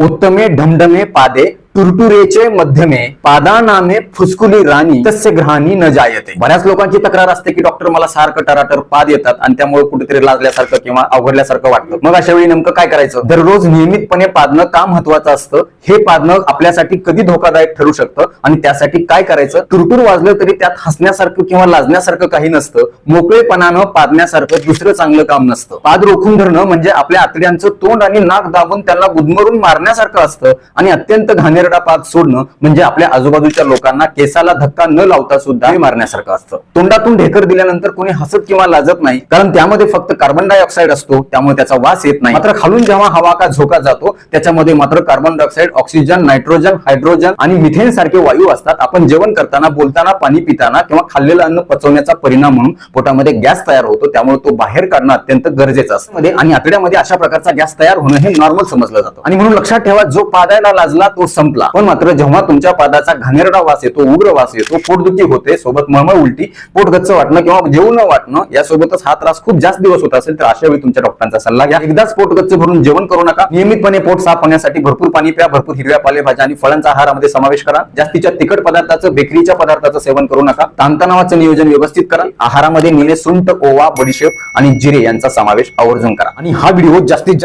उत्तमे ढमढमे पादे टुरटुरेचे मध्यमे पादानामे फुसकुली राणी तस्य ग्रहाणी न जायते. बऱ्याच लोकांची तक्रार असते की डॉक्टर मला सारखं टराटर पाद येतात आणि त्यामुळे कुठेतरी लाजल्यासारखं किंवा अवघडल्यासारखं वाटतं. मग अशा वेळी नेमकं काय करायचं? दररोज नियमितपणे पादणं का महत्वाचं असतं? हे पादणं आपल्यासाठी कधी धोकादायक ठरू शकतं? आणि त्यासाठी काय करायचं? टुरटूर वाजलं तरी त्यात हसण्यासारखं किंवा लाजण्यासारखं काही नसतं. मोकळेपणानं पादण्यासारखं दुसरं चांगलं काम नसतं. पाद रोखून धरणं म्हणजे आपल्या आतड्यांचं तोंड आणि नाक दाबून त्यांना गुदमरून मारण्यासारखं असतं आणि अत्यंत घाणेरडा सोडणं म्हणजे आपल्या आजूबाजूच्या लोकांना केसाला धक्का न लावता सुद्धा हे मारण्यासारखं असतं. तोंडातून ढेकर दिल्यानंतर कोणी हसत किंवा लाजत नाही कारण त्यामध्ये फक्त कार्बन डायऑक्साईड असतो त्यामुळे त्याचा वास येत नाही. मात्र खालून जेव्हा हवा का झोका जातो त्याच्यामध्ये मात्र carbon dioxide oxygen nitrogen hydrogen आणि मिथेन सारखे वायू असतात. आपण जेवण करताना बोलताना पाणी पिताना किंवा खाल्लेलं अन्न पचवण्याचा परिणाम म्हणून पोटामध्ये गॅस तयार होतो. त्यामुळे तो बाहेर काढणं अत्यंत गरजेचं असतं. आणि आतड्यामध्ये अशा प्रकारचा गॅस तयार होणं हे नॉर्मल समजलं जातं. आणि म्हणून लक्षात ठेवा जो पादायला लाजला तो संपला पण मात्र जेव्हा तुमच्या पादाचा घाणेरडा वास येतो उग्र वास येतो पोटदुखी होते सोबत मळमळ उलटी पोटगच्च वाटणं किंवा जेवू न वाटणं यासोबतच हा त्रास खूप जास्त दिवस होत असेल तर अशा वेळी तुमच्या डॉक्टरांचा सल्ला घ्या. एकदाच पोटगच्च भरून जेवण करू नका. नियमितपणे पोट साफ होण्यासाठी भरपूर पाणी प्या भरपूर हिरव्या पालेभाज्या आणि फळांचा आहारामध्ये समावेश करा. जास्तीच्या तिखट पदार्थाचं बेकरीच्या पदार्थाचं सेवन करू नका. ताणतणावाचं नियोजन व्यवस्थित करा. आहारामध्ये निले सुंट ओवा बडीशेप आणि जिरे यांचा समावेश आवर्जून करा. आणि हा व्हिडिओ जास्तीत जास्त